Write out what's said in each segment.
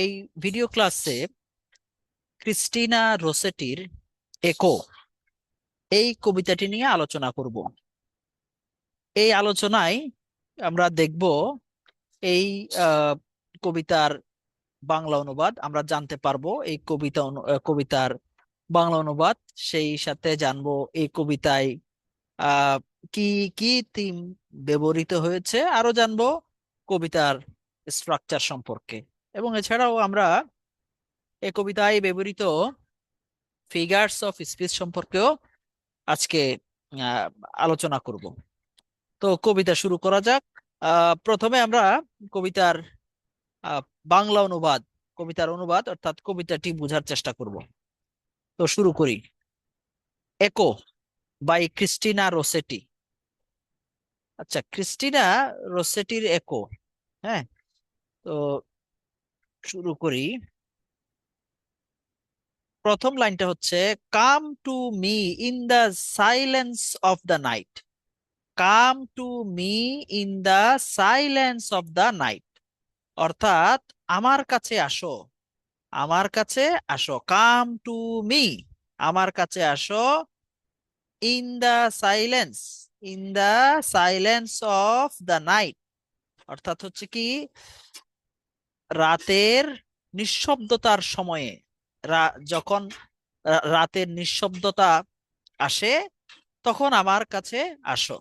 এই ভিডিও ক্লাসে ক্রিস্টিনা রোসেটির একো এই কবিতাটি নিয়ে আলোচনা করব। এই আলোচনায় আমরা দেখব এই কবিতার বাংলা অনুবাদ, আমরা জানতে পারব এই কবিতা কবিতার বাংলা অনুবাদ, সেই সাথে জানব এই কবিতায় কি কি থিম ব্যবহৃত হয়েছে, আরও জানব কবিতার স্ট্রাকচার সম্পর্কে। এবং এছাড়াও আমরা এ কবিতায় ব্যবহৃত ফিগার্স অফ স্পিচ সম্পর্কেও আজকে আলোচনা করব। তো কবিতা শুরু করা যাক। প্রথমে আমরা কবিতার বাংলা অনুবাদ, কবিতার অনুবাদ অর্থাৎ কবিতাটি বোঝার চেষ্টা করব। তো শুরু করি। একো বাই ক্রিস্টিনা রোসেটি আচ্ছা ক্রিস্টিনা রোসেটির একো হ্যাঁ? তো শুরু করি। প্রথম লাইনটা হচ্ছে come to me in the silence of the night come to me in the silence of the night অর্থাৎ, আমার কাছে আসো, আমার কাছে আসো। কাম টু মি আমার কাছে আসো in the silence in the silence of the night অর্থাৎ হচ্ছে কি রাতের নিঃশব্দতার সময়ে যখন রাতের নিঃশব্দতা আসে, তখন আমার কাছে আসো।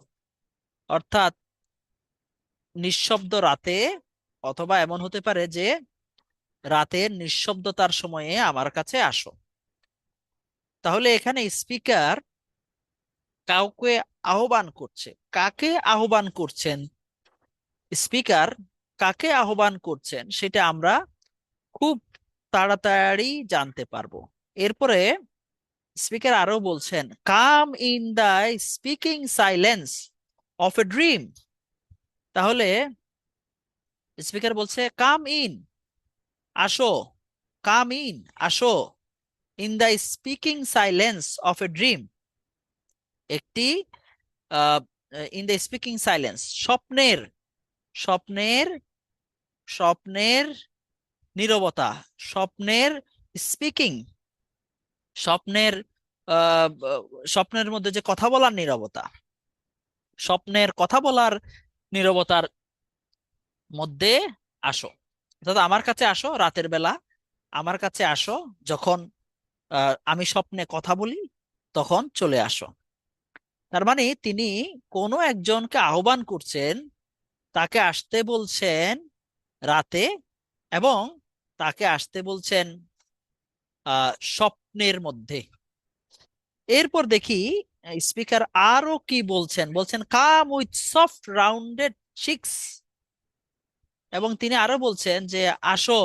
অর্থাৎ নিঃশব্দ রাতে অথবা এমন হতে পারে যে, রাতের নিঃশব্দতার সময়ে আমার কাছে আসো। তাহলে এখানে স্পিকার কাউকে আহ্বান করছে। কাকে আহ্বান করছেন? স্পিকার কাকে আহ্বান করছেন সেটা আমরা খুব তাড়াতাড়ি জানতে পারব। এরপরে স্পিকার আরও বলছেন, come in the speaking silence of a dream. তাহলে স্পিকার বলছে, কাম ইন, আসো, কাম ইন, আসো, in the speaking silence of a dream. একটি ইন দ্য স্পিকিং সাইলেন্স, স্বপ্নের স্বপ্নের স্বপ্নের নীরবতা, স্বপ্নের স্পিকিং স্বপ্নের স্বপ্নের মধ্যে যে কথা বলার নীরবতা, স্বপ্নের কথা বলার নীরবতার মধ্যে আসো। অর্থাৎ আমার কাছে আসো রাতের বেলা, আমার কাছে আসো যখন আমি স্বপ্নে কথা বলি তখন চলে আসো। তার মানে তিনি কোনো একজনকে আহ্বান করছেন, তাকে আসতে বলছেন রাতে এবং তাকে আসতে বলছেন স্বপ্নের মধ্যে। এরপর দেখি স্পিকার আরও কি বলছেন? বলছেন, come with soft rounded cheeks. এবং তিনি আরও বলছেন যে, আসো।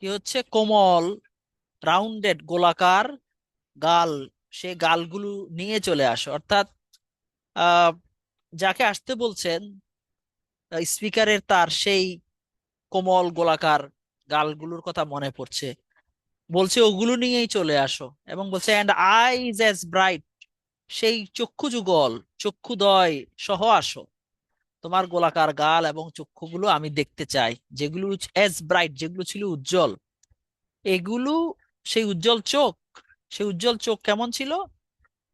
কি হচ্ছে? কোমল, রাউন্ডেড গোলাকার গাল, সে গালগুলো নিয়ে চলে আসো। অর্থাৎ যাকে আসতে বলছেন স্পিকারের তার সেই কোমল গোলাকার গালগুলোর কথা মনে পড়ছে। বলছে, ওগুলো নিয়েই চলে আসো। এবং বলছে অ্যান্ড আইজ অ্যাজ ব্রাইট সেই চক্ষু যুগল চক্ষুদয় সহ আসো। তোমার গোলাকার গাল এবং চক্ষুগুলো আমি দেখতে চাই, যেগুলো অ্যাজ ব্রাইট যেগুলো ছিল উজ্জ্বল। এগুলো, সেই উজ্জ্বল চোখ, সেই উজ্জ্বল চোখ কেমন ছিল?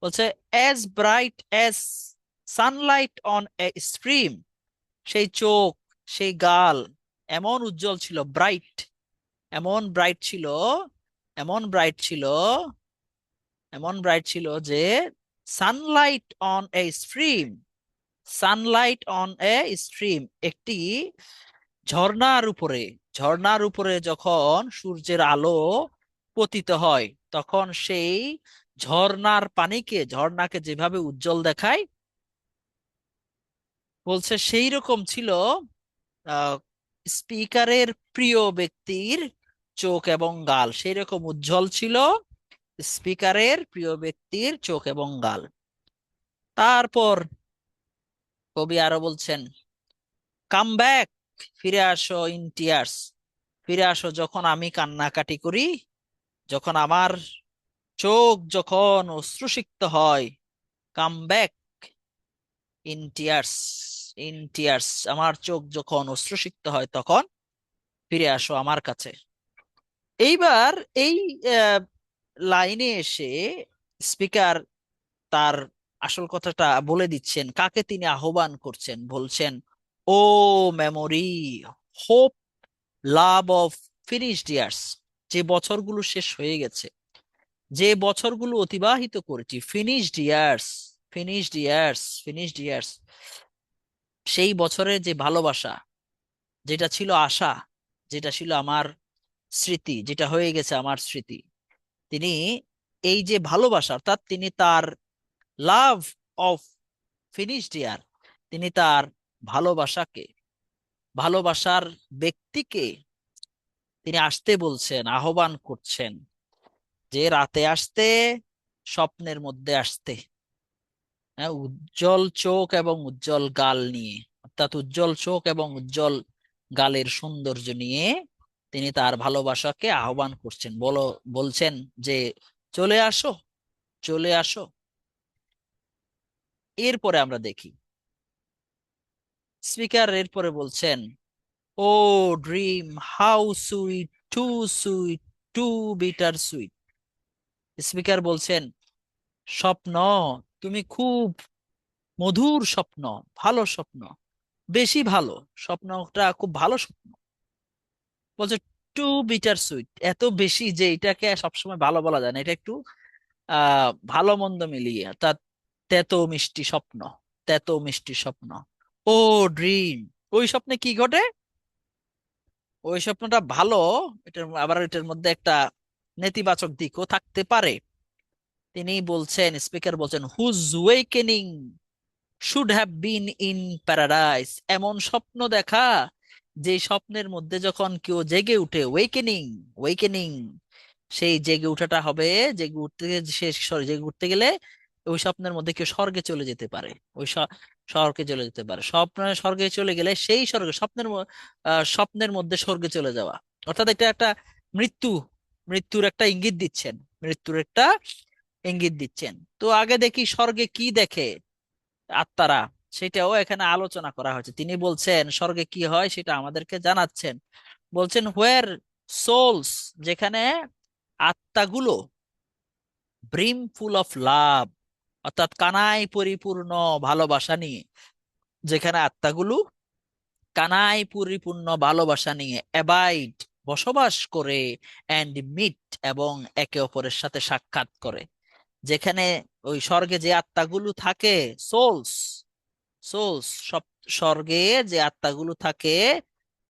বলছে as bright as sunlight on a stream সেই চোখ, সেই গাল এমন উজ্জ্বল ছিল ব্রাইট এমন ব্রাইট ছিল, এমন ব্রাইট ছিল, এমন ব্রাইট ছিল যে sunlight on a stream sunlight on a stream একটি ঝর্ণার উপরে ঝর্ণার উপরে যখন সূর্যের আলো পতিত হয়, তখন সেই ঝর্ণার পানিকে, ঝর্ণাকে যেভাবে উজ্জ্বল দেখায়, বলছে সেই রকম ছিল স্পিকারের প্রিয় ব্যক্তির চোখ এবং গাল সেই রকম উজ্জ্বল ছিল স্পিকারের প্রিয় ব্যক্তির চোখ এবং গাল। তারপর কবি আরও বলছেন কাম ব্যাক ফিরে আসো ইন টিয়ার্স ফিরে আসো যখন আমি কান্নাকাটি করি, যখন আমার চোখ যখন অশ্রুসিক্ত হয় come back in tears in tears আমার চোখ যখন অশ্রুসিক্ত হয়, তখন ফিরে আসো আমার কাছে। এইবার এই লাইনে এসে স্পিকার তার আসল কথাটা বলে দিচ্ছেন। কাকে তিনি আহ্বান করছেন? বলছেন, O memory, hope, love of finished years, যে বছরগুলো শেষ হয়ে গেছে, যে বছরগুলো অতিবাহিত করেছি। Finished years finished years finished years. সেই বছরের যে ভালোবাসা, যেটা ছিল আশা, যেটা ছিল আমার স্মৃতি, যেটা হয়ে গেছে আমার স্মৃতি, তিনি এই যে ভালোবাসা, অর্থাৎ তিনি তার লাভ অফ ফিনিশড ইয়ার তিনি তার ভালোবাসাকে, ভালোবাসার ব্যক্তিকে তিনি আসতে বলছেন, আহ্বান করছেন যে রাতে আসতে, স্বপ্নের মধ্যে আসতে। উজ্জ্বল চোখ এবং উজ্জ্বল গাল নিয়ে, অর্থাৎ উজ্জ্বল চোখ এবং উজ্জ্বল গালের সৌন্দর্য নিয়ে তিনি তার ভালোবাসাকে আহ্বান করছেন। বলো, বলছেন যে, চলে আসো চলে আসো। এরপরে আমরা দেখি, স্পিকার এরপরে বলছেন, O dream how sweet, too sweet, too bitter sweet. Speaker বলছেন, স্বপ্ন তুমি খুব মধুর স্বপ্ন, ভালো স্বপ্ন, বেশি ভালো স্বপ্নটা খুব ভালো স্বপ্ন। বলছে, টু বিটার সুইট এত বেশি যে এটাকে সবসময় ভালো বলা যায় না। এটা একটু আহ ভালো মন্দ মিলিয়ে অর্থাৎ তেতো মিষ্টি স্বপ্ন, তেতো মিষ্টি স্বপ্ন। ও ড্রিম, ওই স্বপ্নে কি ঘটে? ওই স্বপ্নটা ভালো, এটার আবার এটার মধ্যে একটা নেতিবাচক দিকও থাকতে পারে। তিনি বলছেন স্পিকার বলছেন whose wakening should have been in paradise এমন স্বপ্ন দেখা যে স্বপ্নের মধ্যে যখন কেউ জেগে উঠে ওয়েকেনিং ওয়েকেনিং সেই জেগে উঠাটা হবে জেগে উঠতে সে sorry, জেগে উঠতে গেলে ওই স্বপ্নের মধ্যে কেউ স্বর্গে চলে যেতে পারে। ওই স্বর্গে চলে যেতে পারে। স্বপ্ন স্বর্গে চলে গেলে সেই স্বর্গে স্বপ্নের স্বপ্নের মধ্যে স্বর্গে চলে যাওয়া। অর্থাৎ এটা একটা মৃত্যু মৃত্যুর একটা ইঙ্গিত দিচ্ছেন। মৃত্যুর একটা ইঙ্গিত দিচ্ছেন। তো আগে দেখি স্বর্গে কি দেখে আত্মারা, সেটাও এখানে আলোচনা করা হয়েছে। তিনি বলছেন, স্বর্গে কি হয় সেটা আমাদেরকে জানাচ্ছেন। বলছেন হোয়ার সোলস যেখানে আত্মাগুলো ব্রিম ফুল অফ লাভ অর্থাৎ কানাই পরিপূর্ণ ভালোবাসা নিয়ে, যেখানে আত্মাগুলো কানাই পরিপূর্ণ ভালোবাসা নিয়ে অ্যাবাইড বসবাস করে অ্যান্ড মিট এবং একে অপরের সাথে সাক্ষাৎ করে। যেখানে ওই স্বর্গে যে আত্মাগুলো থাকে সোলস সোলস সব স্বর্গে যে আত্মাগুলো থাকে,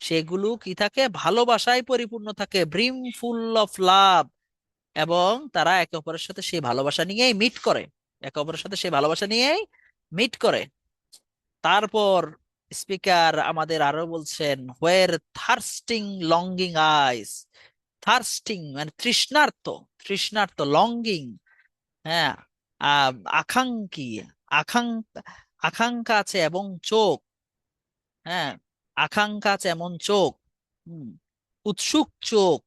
সেগুলো কি থাকে? ভালোবাসায় পরিপূর্ণ থাকে ব্রিম ফুল অফ লাভ এবং তারা একে অপরের সাথে সেই ভালোবাসা নিয়েই মিট করে, একে অপরের সাথে সেই ভালোবাসা নিয়েই মিট করে। তারপর স্পিকার আমাদের আরও বলছেন হোয়ের থার্স্টিং লঙ্গিং আইস থার্স্টিং মানে তৃষ্ণার্ত তৃষ্ণার্ত লঙ্গিং হ্যাঁ আকাঙ্ক্ষী আকাঙ্ক্ষা আকাঙ্ক্ষা আছে এবং চোখ। হ্যাঁ আকাঙ্ক্ষা আছে এমন চোখ। উৎসুক চোখ।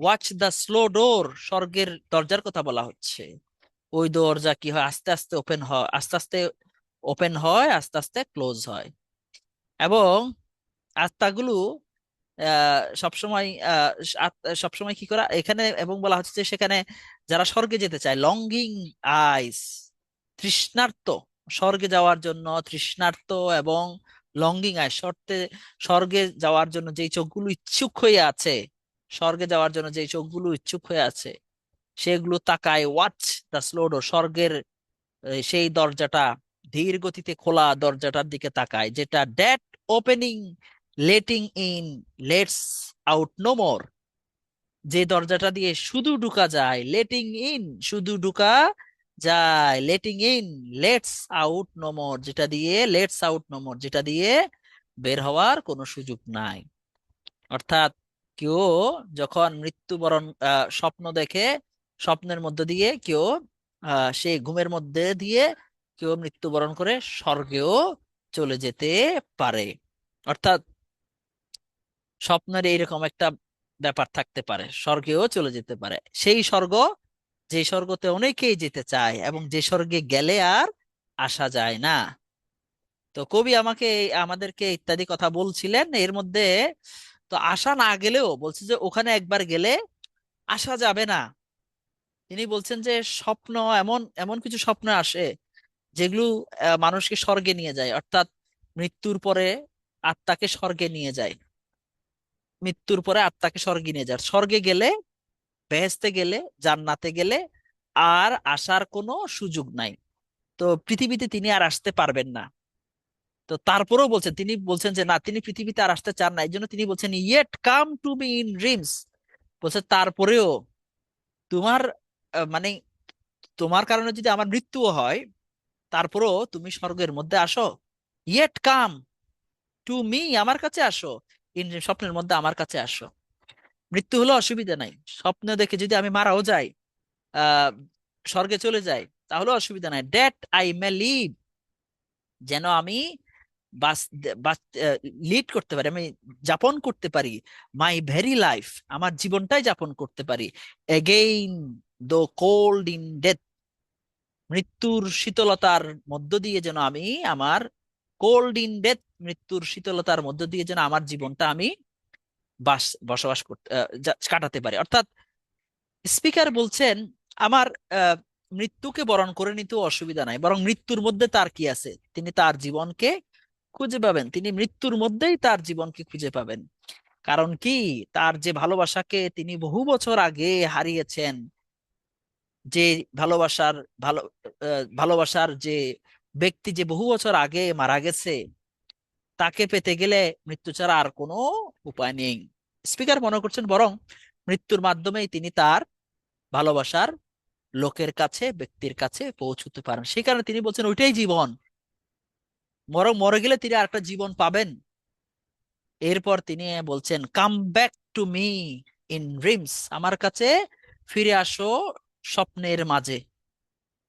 ওয়াচ দ্য স্লো ডোর স্বর্গের দরজার কথা বলা হচ্ছে। ওই দরজা কি হয়? আস্তে আস্তে ওপেন হয়, আস্তে আস্তে ওপেন হয়, আস্তে আস্তে ক্লোজ হয়। এবং আত্মাগুলো সবসময় সবসময় কি করা? এখানে এবং বলা হচ্ছে সেখানে যারা স্বর্গে যেতে চায় লঙ্গিং আইস তৃষ্ণার্ত। স্বর্গে যাওয়ার জন্য তৃষ্ণার্ত এবং লঙ্গিং আইস শর্তে স্বর্গে যাওয়ার জন্য যেই চোখগুলো ইচ্ছুক হয়ে আছে, স্বর্গে যাওয়ার জন্য যেই চোখগুলো ইচ্ছুক হয়ে আছে, সেগুলো তাকায় ওয়াচ দ্য স্লো ডোর স্বর্গের সেই দরজাটা ধীর গতিতে খোলা দরজাটার দিকে তাকায়, যেটা that opening letting in lets out no more যে দরজাটা দিয়ে শুধু ঢুকা যায় লেটিং ইন শুধু ঢুকা যায় letting in lets out no more যেটা দিয়ে লেটস আউট নোমোর যেটা দিয়ে বের হওয়ার কোনো সুযোগ নাই। অর্থাৎ কেউ যখন মৃত্যুবরণ স্বপ্ন দেখে, স্বপ্নের মধ্যে দিয়ে কেউ সেই ঘুমের মধ্যে দিয়ে কেউ মৃত্যুবরণ করে স্বর্গেও চলে যেতে পারে। অর্থাৎ স্বপ্নের এইরকম একটা ব্যাপার থাকতে পারে, স্বর্গেও চলে যেতে পারে। সেই স্বর্গ, যে স্বর্গতে অনেকেই যেতে চায় এবং যে স্বর্গে গেলে আর আসা যায় না। তো কবি আমাকে আমাদেরকে ইত্যাদি কথা বলছিলেন, এর মধ্যে তো আসা না গেলেও বলছে যে ওখানে একবার গেলে আসা যাবে না। তিনি বলছেন যে স্বপ্ন এমন এমন কিছু স্বপ্ন আসে যেগুলো মানুষকে স্বর্গে নিয়ে যায়। অর্থাৎ মৃত্যুর পরে আত্মাকে স্বর্গে নিয়ে যায়। মৃত্যুর পরে আত্মাকে স্বর্গে নিয়ে যায় স্বর্গে গেলে বেহেস্তে গেলে, জান্নাতে গেলে আর আসার কোনো সুযোগ নাই। তো পৃথিবীতে তিনি আর আসতে পারবেন না। তো তারপরেও বলছেন, তিনি বলছেন যে, না, তিনি পৃথিবীতে আর আসতে চান না। এই জন্য তিনি বলছেন yet come to me in dreams বলছে, তারপরেও তোমার মানে তোমার কারণে যদি আমার মৃত্যুও হয়, তারপরেও তুমি স্বর্গের মধ্যে আসো। ইয়েট কাম টু মি আমার কাছে আসো। স্বপ্নের মধ্যে আমার কাছে আসো। মৃত্যু হলো অসুবিধা নাই। স্বপ্ন দেখে যদি আমি মারাও যাই, আহ, স্বর্গে চলে যাই, তাহলে অসুবিধা নাই। ডেট আই মে লিভ যেন আমি লিড করতে পারি, আমি যাপন করতে পারি। মাই ভেরি লাইফ আমার জীবনটাই যাপন করতে পারি। Again though cold in death মৃত্যুর শীতলতার মধ্য দিয়ে যেন আমি আমার কোল্ড ইন ডেথ মৃত্যুর শীতলতার মধ্য দিয়ে যেন আমার জীবনটা আমি বাস, বসবাস করতে কাটাতে পারি। অর্থাৎ স্পিকার বলছেন, আমার মৃত্যুকে বরণ করে নিতেও অসুবিধা নাই, বরং মৃত্যুর মধ্যে তার কি আছে? তিনি তার জীবনকে খুঁজে পাবেন। তিনি মৃত্যুর মধ্যেই তার জীবনকে খুঁজে পাবেন। কারণ কি? তার যে ভালোবাসাকে তিনি বহু বছর আগে হারিয়েছেন, যে ভালোবাসার, ভালো ভালোবাসার যে ব্যক্তি যে বহু বছর আগে মারা গেছে তাকে পেতে গেলে মৃত্যু ছাড়া আর কোনো উপায় নেই। স্পিকার মনে করছেন, বরং মৃত্যুর মাধ্যমেই তিনি তার ভালোবাসার লোকের কাছে, ব্যক্তির কাছে পৌঁছতে পারেন। সেই কারণে তিনি বলছেন, ওইটাই জীবন। বরং মরে গেলে তিনি আরেকটা জীবন পাবেন। এরপর তিনি বলছেন come back to me in dreams আমার কাছে ফিরে আসো স্বপ্নের মাঝে।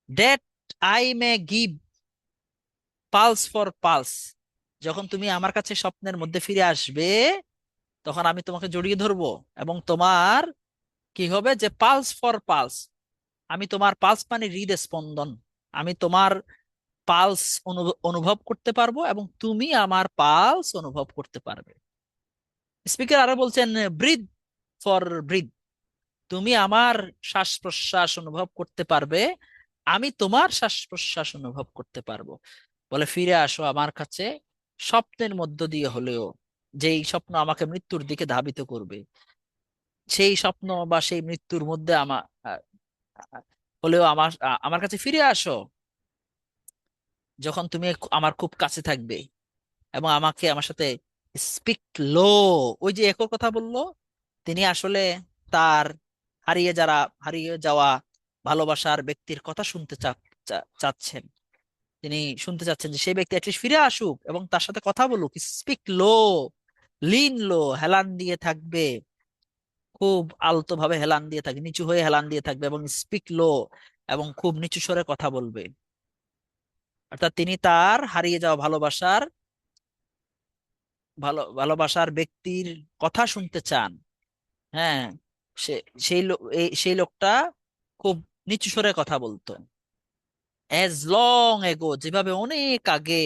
That I may give pulse for pulse যখন তুমি আমার কাছে স্বপ্নের মধ্যে ফিরে আসবে, তখন আমি তোমাকে জড়িয়ে ধরবো এবং তোমার কি হবে? যে পালস ফর পালস আমি তোমার পালস মানে হৃদস্পন্দন। আমি তোমার পালস অনুভব করতে পারব এবং তুমি আমার পালস অনুভব করতে পারবে। স্পিকার আরও বলছেন ব্রিথ ফর ব্রিথ তুমি আমার শ্বাস প্রশ্বাস অনুভব করতে পারবে, আমি তোমার শ্বাস প্রশ্বাস অনুভব করতে পারব। বলে, ফিরে আসো আমার কাছে স্বপ্নের মধ্য দিয়ে হলেও যেই স্বপ্ন আমাকে মৃত্যুর দিকে ধাবিত করবে, সেই স্বপ্ন বা সেই মৃত্যুর মধ্যে আমার হলেও আমার আমার কাছে ফিরে আসো। যখন তুমি আমার খুব কাছে থাকবে এবং আমাকে আমার সাথে স্পিক লো ওই যে একর কথা বলল, তিনি আসলে তার হারিয়ে যারা, হারিয়ে যাওয়া ভালোবাসার ব্যক্তির কথা শুনতে চাচ্ছেন। তিনি শুনতে চাচ্ছেন যে, সেই ব্যক্তি অ্যাটলিস্ট ফিরে আসুক এবং তার সাথে কথা বলুক স্পিক লো লিন লো হেলান দিয়ে থাকবে, খুব আলতো ভাবে হেলান দিয়ে থাকবে, নিচু হয়ে হেলান দিয়ে থাকবে এবং স্পিক লো এবং খুব নিচু স্বরে কথা বলবে। অর্থাৎ তিনি তার হারিয়ে যাওয়া ভালোবাসার, ভালো, ভালোবাসার ব্যক্তির কথা শুনতে চান। হ্যাঁ সেই লোক সেই লোকটা খুব নিচু স্বরে কথা বলতো। অ্যাজ লং এগো যেভাবে অনেক আগে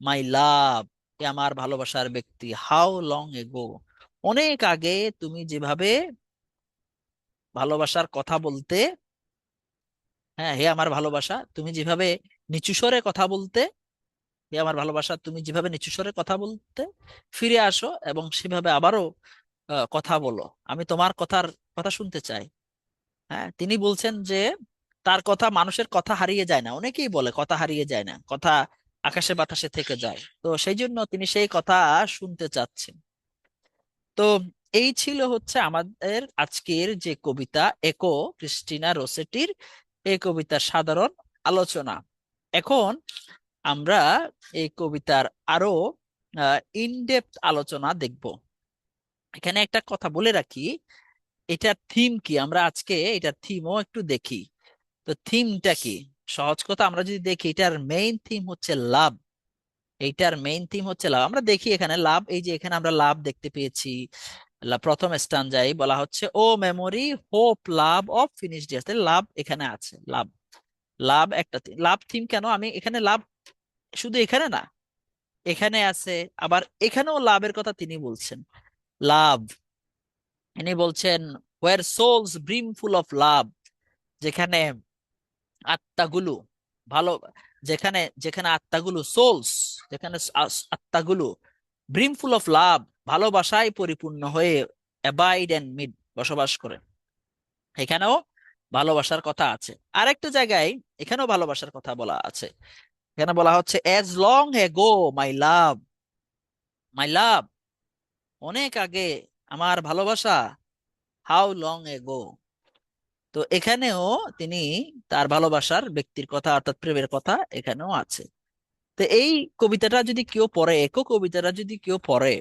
মাই লাভ আমার ভালোবাসার ব্যক্তি হাউ লং এগো অনেক আগে তুমি যেভাবে ভালোবাসার কথা বলতে হ্যাঁ হে আমার ভালোবাসা, তুমি যেভাবে নিচু স্বরে কথা বলতে, হে আমার ভালোবাসা, তুমি যেভাবে নিচু স্বরে কথা বলতে ফিরে আসো এবং সেভাবে আবারও কথা বলো। আমি তোমার কথার, কথা শুনতে চাই। হ্যাঁ তিনি বলছেন যে তার কথা মানুষের কথা হারিয়ে যায় না। অনেকেই বলে কথা হারিয়ে যায় না, কথা আকাশে বাতাসে থেকে যায়। তো সেই জন্য তিনি সেই কথা শুনতে চাচ্ছেন। তো এই ছিল হচ্ছে আমাদের আজকের যে কবিতা, একো ক্রিস্টিনা রোসেটির এই কবিতার সাধারণ আলোচনা। এখন আমরা এই কবিতার আরও ইনডেপথ আলোচনা দেখব। এখানে একটা কথা বলে রাখি, এটার থিম কি? আমরা আজকে এটার থিমও একটু দেখি। তো থিমটা কি সহজ কথা, আমরা যদি দেখি, এটার মেইন থিম হচ্ছে লাভ। এইটার মেইন থিম হচ্ছে লাভ। আমরা দেখি এখানে লাভ, এই যে এখানে আমরা লাভ দেখতে পেয়েছি। প্রথম স্টানজাই বলা হচ্ছে, O memory hope love of finished years love এখানে আছে, লাভ। লাভ একটা লাভ থিম কেন? আমি এখানে লাভ শুধু এখানে না, এখানে আছে, আবার এখানেও লাভের কথা তিনি বলছেন। লাভ। ইনি বলছেন where souls brimful of love যেখানে আত্মাগুলো, ভালো, যেখানে যেখানে আত্মাগুলো সোলস যেখানে আত্মাগুলো ব্রিমফুল অফ লাভ ভালোবাসায় পরিপূর্ণ হয়ে অ্যাবাইড অ্যান্ড মিড বসবাস করে। এখানেও ভালোবাসার কথা আছে। আরেকটা জায়গায় এখানেও ভালোবাসার কথা বলা আছে। এখানে বলা হচ্ছে অ্যাজ লং এ গো মাই লাভ মাই লাভ অনেক আগে আমার ভালোবাসা হাউ লং এ গো তো এখানেও তিনি তার ভালোবাসার ব্যক্তির কথা অর্থাৎ প্রেমের কথা এখানেও আছে। তো এই কবিতাটা যদি কেউ পড়ে একো কবিতাটা যদি কেউ পড়ে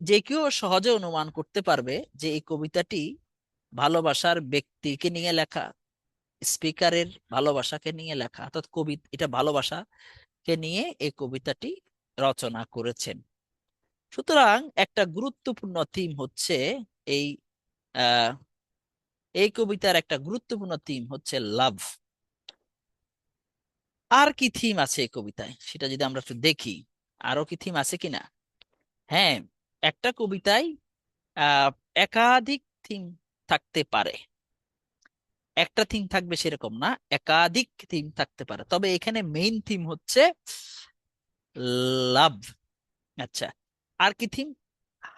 যে কেউ সহজে অনুমান করতে পারবে যে এই কবিতাটি ভালোবাসার ব্যক্তিকে নিয়ে লেখা, স্পিকারের ভালোবাসাকে নিয়ে লেখা, অর্থাৎ কবি, এটা ভালোবাসাকে নিয়ে এই কবিতাটি রচনা করেছেন। সুতরাং একটা গুরুত্বপূর্ণ থিম হচ্ছে এই, আহ এই কবিতার একটা গুরুত্বপূর্ণ থিম হচ্ছে লাভ আর কি থিম আছে এই কবিতায়? সেটা যদি আমরা একটু দেখি, আরও কি থিম আছে কিনা? হ্যাঁ একটা কবিতায় একাধিক থিম থাকতে পারে। একটা থিম থাকবে সেরকম না, একাধিক থিম থাকতে পারে। তবে এখানে মেইন থিম হচ্ছে লাভ আচ্ছা আর কি থিম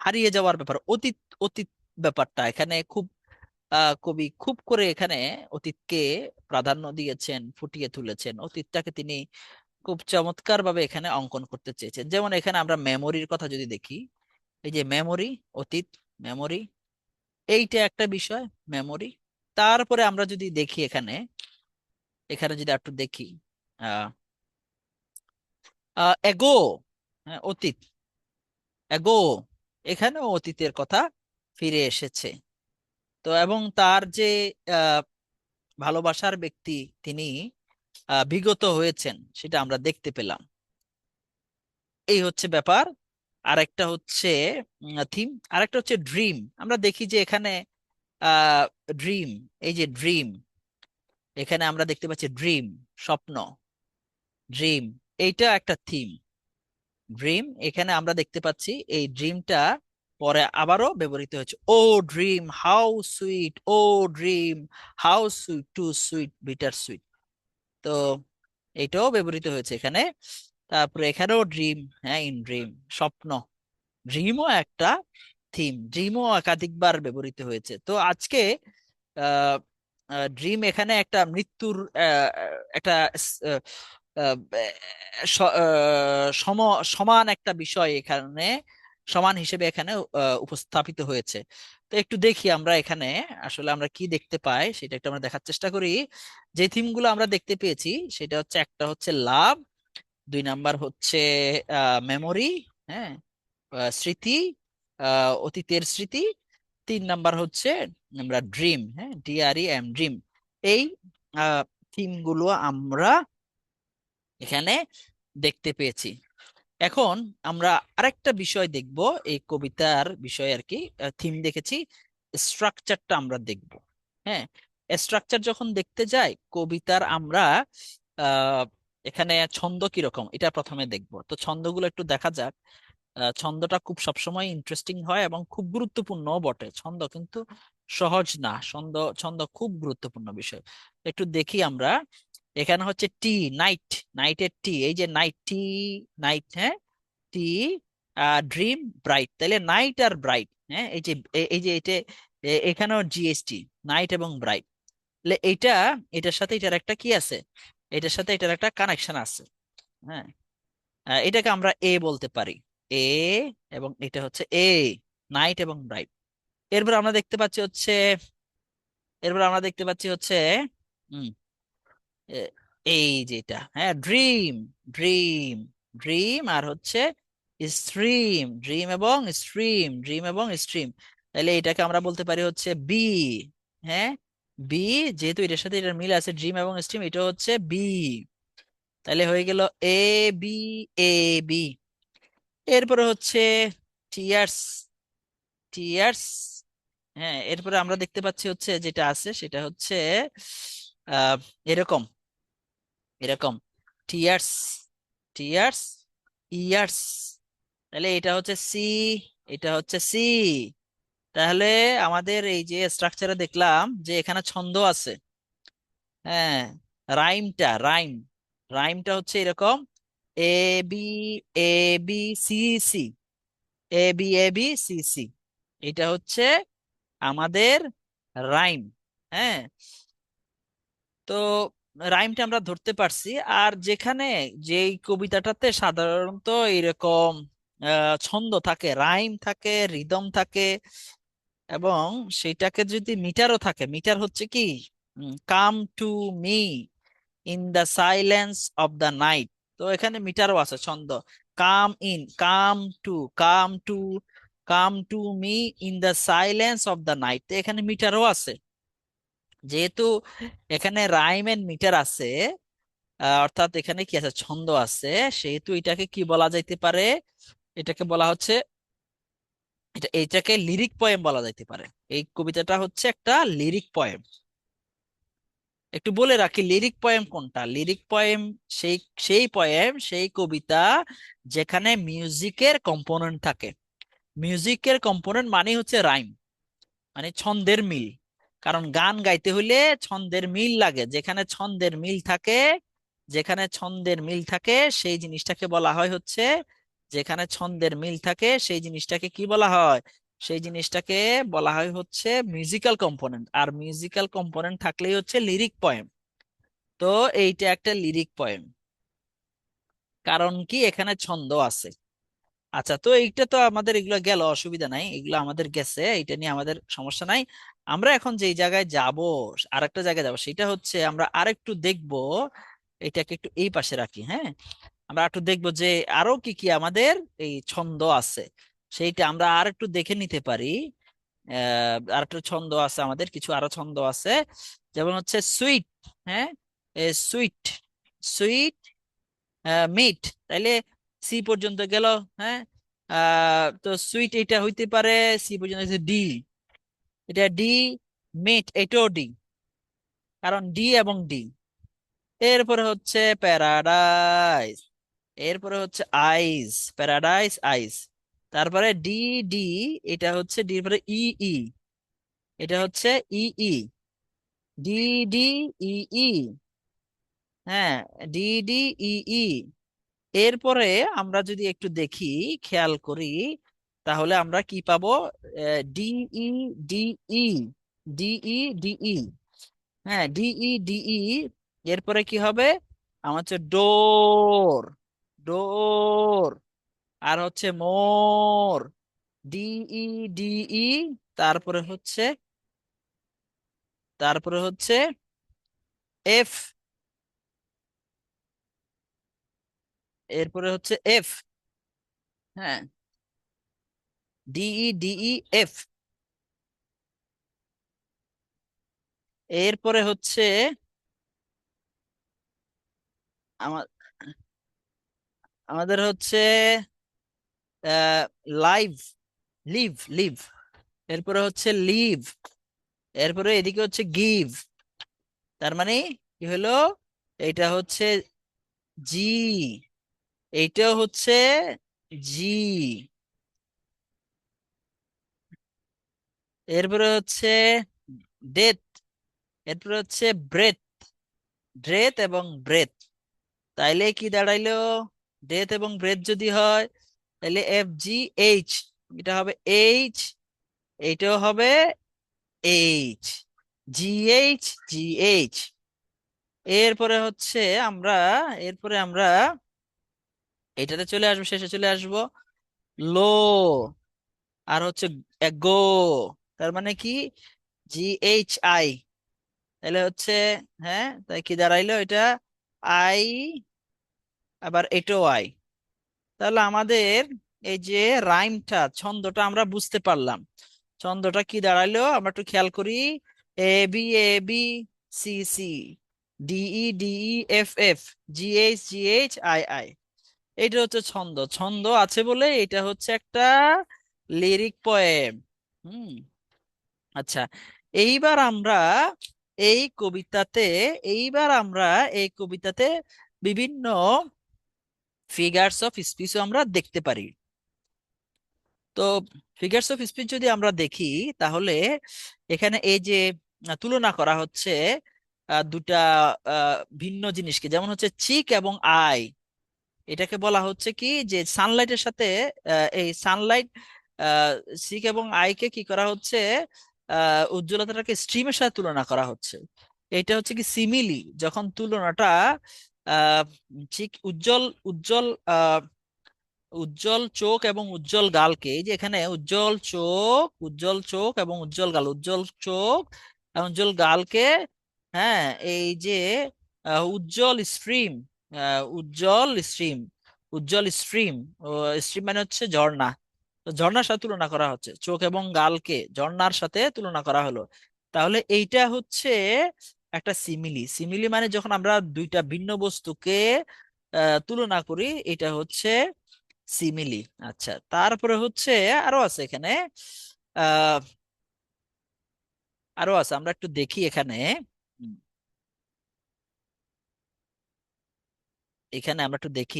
হারিয়ে যাওয়ার ব্যাপার, অতীত অতীত ব্যাপারটা। এখানে খুব কবি খুব করে এখানে অতীতকে প্রাধান্য দিয়েছেন, ফুটিয়ে তুলেছেন। অতীতটাকে তিনি খুব চমৎকার ভাবে এখানে অঙ্কন করতে চেয়েছেন। যেমন এখানে আমরা মেমোরির কথা যদি দেখি, এই যে মেমোরি অতীত মেমোরি এইটা একটা বিষয় মেমোরি তারপরে আমরা যদি দেখি এখানে এখানে যদি একটু দেখি এগো হ্যাঁ অতীত। এগো এখানেও অতীতের কথা ফিরে এসেছে। তো এবং তার যে ভালোবাসার ব্যক্তি তিনি বিগত হয়েছেন, সেটা আমরা দেখতে পেলাম। এই হচ্ছে ব্যাপার। আরেকটা হচ্ছে থিম, আরেকটা হচ্ছে ড্রিম। আমরা দেখি যে এখানে ড্রিম, এই যে ড্রিম, এখানে আমরা দেখতে পাচ্ছি ড্রিম, স্বপ্ন। ড্রিম, এইটা একটা থিম। ড্রিম, এখানে আমরা দেখতে পাচ্ছি এই ড্রিমটা পরে আবারও ব্যবহৃত হয়েছে, O dream, how sweet, O dream, how sweet too sweet, bitter sweet. তো এটাও ব্যবহৃত হয়েছে এখানে। তারপরে এখানেও ড্রিম হ্যাঁ ইন ড্রিম, স্বপ্ন। ড্রিমও একটা থিম, ড্রিমও একাধিকবার ব্যবহৃত হয়েছে। তো আজকে ড্রিম এখানে একটা মৃত্যুর একটা সম, সমান একটা বিষয় এখানে। সমান হিসেবে এখানে উপস্থাপিত হয়েছে। তো একটু দেখি আমরা এখানে আসলে আমরা কি দেখতে পাই, সেটা একটু আমরা দেখার চেষ্টা করি। যে থিমগুলো আমরা দেখতে পেয়েছি, সেটা হচ্ছে, একটা হচ্ছে লাভ, দুই নাম্বার হচ্ছে মেমোরি হ্যাঁ স্মৃতি অতীতের স্মৃতি, তিন নাম্বার হচ্ছে আমরা ড্রিম হ্যাঁ ডিআরই এম ড্রিম এই থিমগুলো আমরা এখানে দেখতে পেয়েছি। এখন আমরা আরেকটা বিষয় দেখব, এই কবিতার বিষয় আর কি থিম দেখেছি স্ট্রাকচারটা আমরা দেখব। হ্যাঁ স্ট্রাকচার যখন দেখতে যাই, কবিতার আমরা এখানে ছন্দ কীরকম, এটা প্রথমে দেখব। তো ছন্দগুলো একটু দেখা যাক। ছন্দটা খুব সবসময় ইন্টারেস্টিং হয় এবং খুব গুরুত্বপূর্ণ বটে। ছন্দ কিন্তু সহজ না, ছন্দ ছন্দ খুব গুরুত্বপূর্ণ বিষয়। একটু দেখি আমরা। এখানে হচ্ছে টি নাইট নাইটের টি এই যে নাইট টি নাইট হ্যাঁ? টি ড্রিম ব্রাইট তাহলে নাইট আর ব্রাইট হ্যাঁ? এই যে এই যে এটা এখানেও জিএসটি নাইট এবং ব্রাইট তাহলে এইটা এটার সাথে এটার একটা কি আছে? এটার সাথে এটার একটা কানেকশন আছে হ্যাঁ? এটাকে আমরা এ বলতে পারি এ এবং এটা হচ্ছে এ নাইট এবং ব্রাইট এরপর আমরা দেখতে পাচ্ছি হচ্ছে, এরপর আমরা দেখতে পাচ্ছি হচ্ছে, হুম এই যেটা হ্যাঁ ড্রিম ড্রিম ড্রিম আর হচ্ছে স্ট্রিম ড্রিম এবং স্ট্রিম ড্রিম এবং স্ট্রিম তাহলে এটাকে আমরা বলতে পারি হচ্ছে বি হ্যাঁ বি যেহেতু এটার সাথে এটার মিল আছে ড্রিম এবং স্ট্রিম এটা হচ্ছে বি তাহলে হয়ে গেল এ বি এ বি এরপরে হচ্ছে টিয়ার্স টিয়ার্স হ্যাঁ এরপরে আমরা দেখতে পাচ্ছি হচ্ছে যেটা আছে, সেটা হচ্ছে এরকম। এরকম টিয়ার্স টিয়ার্স ইয়ার্স তাহলে এটা হচ্ছে সি এটা হচ্ছে সি তাহলে আমাদের এই যে স্ট্রাকচারে দেখলাম যে এখানে ছন্দ আছে হ্যাঁ রাইমটা রাইম রাইমটা হচ্ছে এরকম A B A B C C A B A B C C এটা হচ্ছে আমাদের রাইম হ্যাঁ। তো রাইমটা আমরা ধরতে পারছি। আর যেখানে যেই কবিতাটাতে সাধারণত এরকম ছন্দ থাকে, রাইম থাকে, রিদম থাকে, এবং সেটাকে যদি মিটারও থাকে, মিটার হচ্ছে কি? Come to me in the silence of the night. তো এখানে মিটারও আছে, ছন্দ। Come in, come to come to come to me in the silence of the night. এখানে মিটারও আছে। যেহেতু এখানে রাইম এন্ড মিটার আছে অর্থাৎ এখানে কি আছে? ছন্দ আছে। সেহেতু এটাকে কি বলা যাইতে পারে? এটাকে বলা হচ্ছে, এটা এইটাকে লিরিক পয়েম বলা যাইতে পারে। এই কবিতাটা হচ্ছে একটা লিরিক পয়েম। একটু বলে রাখি, লিরিক পয়েম কোনটা? লিরিক পয়েম সেই সেই পয়েম, সেই কবিতা যেখানে মিউজিকের কম্পোনেন্ট থাকে। মিউজিকের কম্পোনেন্ট মানে হচ্ছে রাইম মানে ছন্দের মিল। কারণ গান গাইতে হইলে ছন্দের মিল লাগে। যেখানে ছন্দের মিল থাকে, যেখানে ছন্দের মিল থাকে, সেই জিনিসটাকে বলা হয় হচ্ছে, যেখানে ছন্দের মিল থাকে, সেই জিনিসটাকে কি বলা হয়? সেই জিনিসটাকে বলা হয় হচ্ছে মিউজিক্যাল কম্পোনেন্ট আর মিউজিক্যাল কম্পোনেন্ট থাকলেই হচ্ছে লিরিক পয়েম তো এইটা একটা লিরিক পয়েম কারণ কি? এখানে ছন্দ আছে। আচ্ছা তো এইটা তো আমাদের এগুলো গেল, অসুবিধা নাই। এগুলো আমাদের গেছে এটা নিয়ে আমাদের সমস্যা নাই। আমরা এখন যেই জায়গায় যাব আর একটা জায়গায় যাব, সেটা হচ্ছে আমরা আরেকটু দেখব, এটাকে একটু এই পাশে রাখি হ্যাঁ? আমরা একটু দেখব যে আরও কি কি আমাদের এই ছন্দ আছে, সেইটা আমরা আর একটু দেখে নিতে পারি। আর একটু ছন্দ আছে আমাদের, কিছু আরও ছন্দ আছে। যেমন হচ্ছে সুইট হ্যাঁ? Sweet sweet meet. তাইলে সি পর্যন্ত গেল হ্যাঁ? তো সুইট এটা হইতে পারে সি পর্যন্ত ডি এটা ডি মিট এটাও ডি কারণ ডি এবং ডি এরপরে হচ্ছে প্যারাডাইস এরপরে হচ্ছে আইস প্যারাডাইস আইস তারপরে ডি ডি এটা হচ্ছে ডি পরে ই ই এটা হচ্ছে ই ই ডি ডি ই ই হ্যাঁ ডি ডি ই ই এরপরে আমরা যদি একটু দেখি, খেয়াল করি, তাহলে আমরা কি পাবো? D E D E D E D E. হ্যাঁ ডি ই ডি ই, এরপরে কি হবে? আমার হচ্ছে ডোর ডোর। আর হচ্ছে মোর, ডি ই ডি ই, তারপরে হচ্ছে তারপরে হচ্ছে, এফ। এরপরে হচ্ছে এফ হ্যাঁ। ডিই ডিই এফ এরপরে হচ্ছে আমাদের হচ্ছে লাইভ লিভ লিভ এরপরে হচ্ছে লিভ এরপরে এদিকে হচ্ছে গিভ তার মানে কি হলো? এটা হচ্ছে জি এইটাও হচ্ছে জি এরপরে হচ্ছে ডেথ এরপরে হচ্ছে ব্রেথ ড্রেথ এবং ব্রেথ তাইলে কি দাঁড়াইলো? ডেথ এবং ব্রেথ যদি হয় তাহলে এফ জি এইচ এটা হবে এইচ এইটাও হবে H G H G H এরপরে হচ্ছে আমরা, এরপরে আমরা এটাতে চলে আসব, শেষে চলে আসব। লো, আর হচ্ছে গো, তার মানে কি? G H I. তাহলে হচ্ছে হ্যাঁ তাই কি দাঁড়াইলো এটা? আই, আবার এটাও আই। তাহলে আমাদের এই যে রাইমটা, ছন্দটা আমরা বুঝতে পারলাম। ছন্দটা কি দাঁড়াইলো? আমরা একটু খেয়াল করি। A, B A, B, C C D E D E F F, G, H G, H, I I. এটা হচ্ছে ছন্দ। ছন্দ আছে বলে এটা হচ্ছে একটা লিরিক পোয়েম হুম আচ্ছা এইবার আমরা এই কবিতাতে, এইবার আমরা এই কবিতাতে বিভিন্ন ফিগার্স অফ স্পিচও আমরা দেখতে পারি। তো ফিগার্স অফ স্পিচ যদি আমরা দেখি, তাহলে এখানে এই যে তুলনা করা হচ্ছে দুটা ভিন্ন জিনিসকে, যেমন হচ্ছে চিক এবং আই এটাকে বলা হচ্ছে কি যে সানলাইটের সাথে এই সানলাইট সিক এবং আইকে কি করা হচ্ছে? উজ্জ্বলতাটাকে স্ট্রিমের সাথে তুলনা করা হচ্ছে। এটা হচ্ছে কি সিমিলি যখন তুলনাটা ঠিক উজ্জ্বল উজ্জ্বল উজ্জ্বল চোখ এবং উজ্জ্বল গালকে, এই যে এখানে উজ্জ্বল চোখ উজ্জ্বল চোখ এবং উজ্জ্বল গাল, উজ্জ্বল চোখ এবং উজ্জ্বল গালকে হ্যাঁ এই যে উজ্জ্বল স্ট্রিম উজ্জ্বল স্ট্রিম উজ্জ্বল স্ট্রিম স্ট্রিম মানে হচ্ছে ঝর্ণা। ঝর্ণার সাথে তুলনা করা হচ্ছে, চোখ এবং গালকে ঝর্ণার সাথে তুলনা করা হলো। তাহলে এইটা হচ্ছে একটা সিমিলি সিমিলি মানে যখন আমরা দুইটা ভিন্ন বস্তুকে তুলনা করি, এটা হচ্ছে সিমিলি আচ্ছা তারপরে হচ্ছে আরও আছে এখানে আহ আরও আছে, আমরা একটু দেখি এখানে হুম, এখানে আমরা একটু দেখি।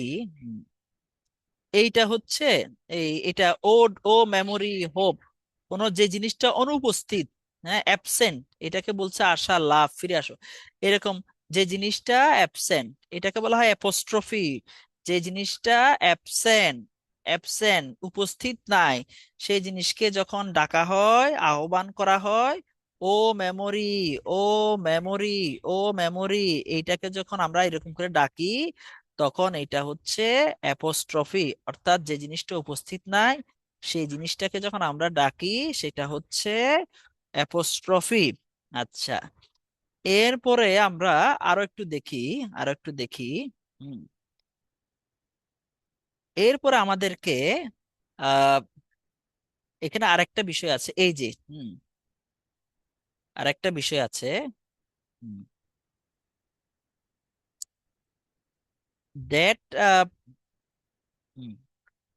এইটা হচ্ছে, এই, এটা ওড ও মেমোরি হোপ কোন যে জিনিসটা অনুপস্থিত হ্যাঁ অ্যাবসেন্ট এটাকে বলছে আশা লাভ ফিরে আসো। এরকম যে জিনিসটা অ্যাবসেন্ট এটাকে বলা হয় অ্যাপোস্ট্রফি যে জিনিসটা অ্যাবসেন্ট অ্যাবসেন্ট উপস্থিত নাই, সেই জিনিসকে যখন ডাকা হয়, আহ্বান করা হয় O memory O memory O memory. এইটাকে যখন আমরা এরকম করে ডাকি, তখন এটা হচ্ছে অ্যাপোস্ট্রফি। অর্থাৎ যে জিনিসটা উপস্থিত নাই, সেই জিনিসটাকে যখন আমরা ডাকি, সেটা হচ্ছে অ্যাপোস্ট্রফি। আচ্ছা এরপরে আমরা আরও একটু দেখি, আরও একটু দেখি। হুম, এরপরে আমাদেরকে, আহ, এখানে আরেকটা বিষয় আছে। এই যে, হুম আরেকটা বিষয় আছে। দ্যাট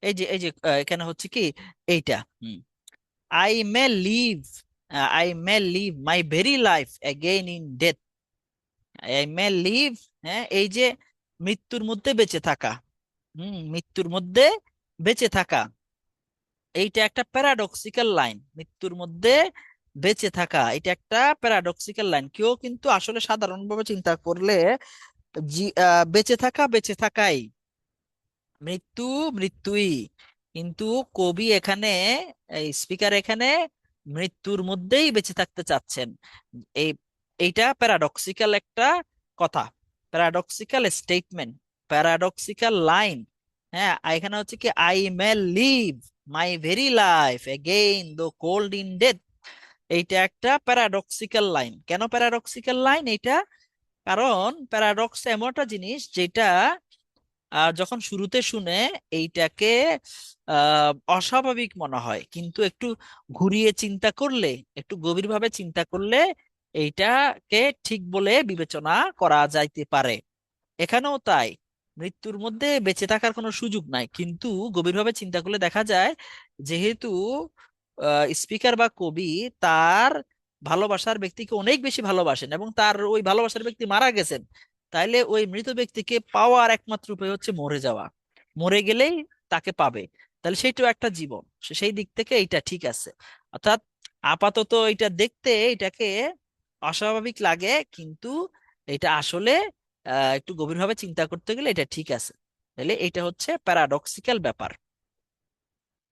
এই যে এই যে এখানে হচ্ছে কি? এইটা। I may live I may live my very life again in death I may live হ্যাঁ এই যে মৃত্যুর মধ্যে বেঁচে থাকা। হুম মৃত্যুর মধ্যে বেঁচে থাকা। এইটা একটা প্যারাডক্সিক্যাল লাইন মৃত্যুর মধ্যে বেঁচে থাকা, এটা একটা প্যারাডক্সিক্যাল লাইন কেউ কিন্তু আসলে সাধারণভাবে চিন্তা করলে বেঁচে থাকা, বেঁচে থাকাই। মৃত্যু, মৃত্যুই। কিন্তু কবি এখানে, এই স্পিকার এখানে মৃত্যুর মধ্যেই বেঁচে থাকতে চাচ্ছেন। এই, এইটা প্যারাডক্সিক্যাল একটা কথা। প্যারাডক্সিক্যাল স্টেটমেন্ট প্যারাডক্সিক্যাল লাইন হ্যাঁ এখানে হচ্ছে কি I may live my very life again though cold in death এইটা একটা প্যারাডক্সিক্যাল লাইন কেন প্যারাডক্সিক্যাল লাইন এইটা? কারণ প্যারাডক্স এমন একটা জিনিস যেটা যখন শুরুতে শুনে এইটাকে অস্বাভাবিক মনে হয়। কিন্তু একটু ঘুরিয়ে চিন্তা করলে, একটু গভীরভাবে চিন্তা করলে এইটাকে ঠিক বলে বিবেচনা করা যাইতে পারে। এখানেও তাই। মৃত্যুর মধ্যে বেঁচে থাকার কোনো সুযোগ নাই। কিন্তু গভীরভাবে চিন্তা করলে দেখা যায়, যেহেতু স্পিকার বা কবি তার ভালোবাসার ব্যক্তিকে অনেক বেশি ভালোবাসেন এবং তার ওই ভালোবাসার ব্যক্তি মারা গেছেন, তাইলে ওই মৃত ব্যক্তিকে পাওয়ার একমাত্র উপায় হচ্ছে মরে যাওয়া। মরে গেলেই তাকে পাবে। তাহলে সেইটাও একটা জীবন। সেই দিক থেকে এটা ঠিক আছে। অর্থাৎ আপাতত এটা দেখতে এটাকে অস্বাভাবিক লাগে, কিন্তু এটা আসলে একটু গভীরভাবে চিন্তা করতে গেলে এটা ঠিক আছে। তাহলে এটা হচ্ছে প্যারাডক্সিক্যাল ব্যাপার।